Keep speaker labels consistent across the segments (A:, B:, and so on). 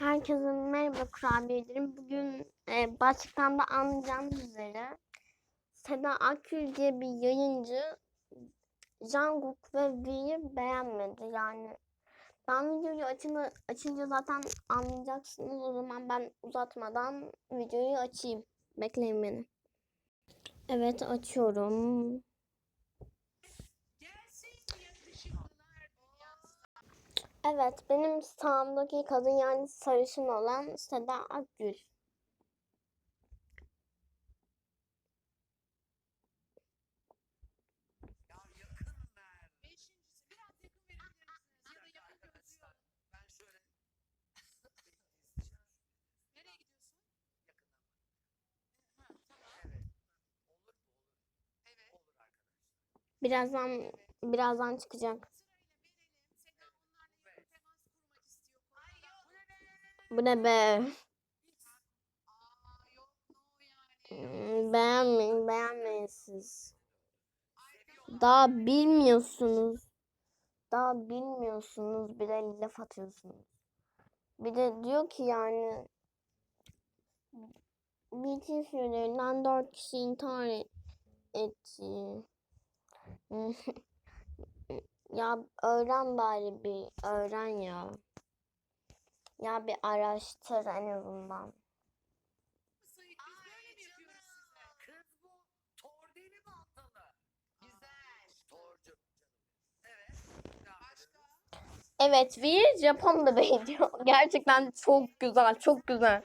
A: Herkese merhaba kurabiyelerim. Bugün e, başlıktan da anlayacağınız üzere Seda Akgül diye bir yayıncı Jungkook ve V'yi beğenmedi. Yani ben videoyu açınca, açınca zaten anlayacaksınız. O zaman ben uzatmadan videoyu açayım. Bekleyin beni. Evet açıyorum. Evet, benim sağımdaki kadın yani sarışın olan Seda Akgül.
B: Beşincisi biraz yakın Bu ne be?
A: Hmm, Beğenmeyin, beğenmeyin siz. Daha bilmiyorsunuz. Daha bilmiyorsunuz bir de laf atıyorsunuz. Bir de diyor ki yani BTS üyelerinden 4 kişi intihar et- etti. ya öğren bari bir öğren ya. Ya bir araştır en azından.
B: Sayık biz böyle mi yapıyoruz size?
C: Kız bu tordili mi atladı?
B: Güzel.
C: Torcu. Evet.
B: Başka?
A: Evet, V Japon da beğeniyor. Gerçekten çok güzel, çok güzel.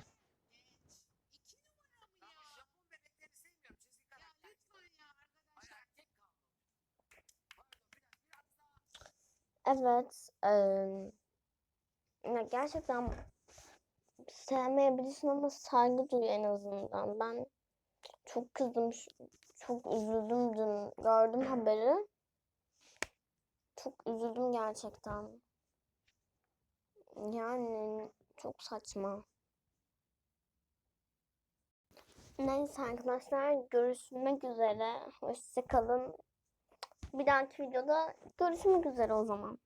B: İki numara mı
C: Ben
B: ya?
C: Japon bebekleri sevmiyorum. Çizgi
B: Ya
C: karakter.
B: lütfen ya
C: Ay
B: arkadaşlar.
C: erkek kaldı. Pardon biraz, biraz daha.
A: Evet, eee, ya gerçekten sevmeyebilirsin ama saygı duy en azından. Ben çok kızdım, çok üzüldüm dün gördüm haberi. Çok üzüldüm gerçekten. Yani çok saçma. Neyse arkadaşlar görüşmek üzere. Hoşça kalın. Bir dahaki videoda görüşmek üzere o zaman.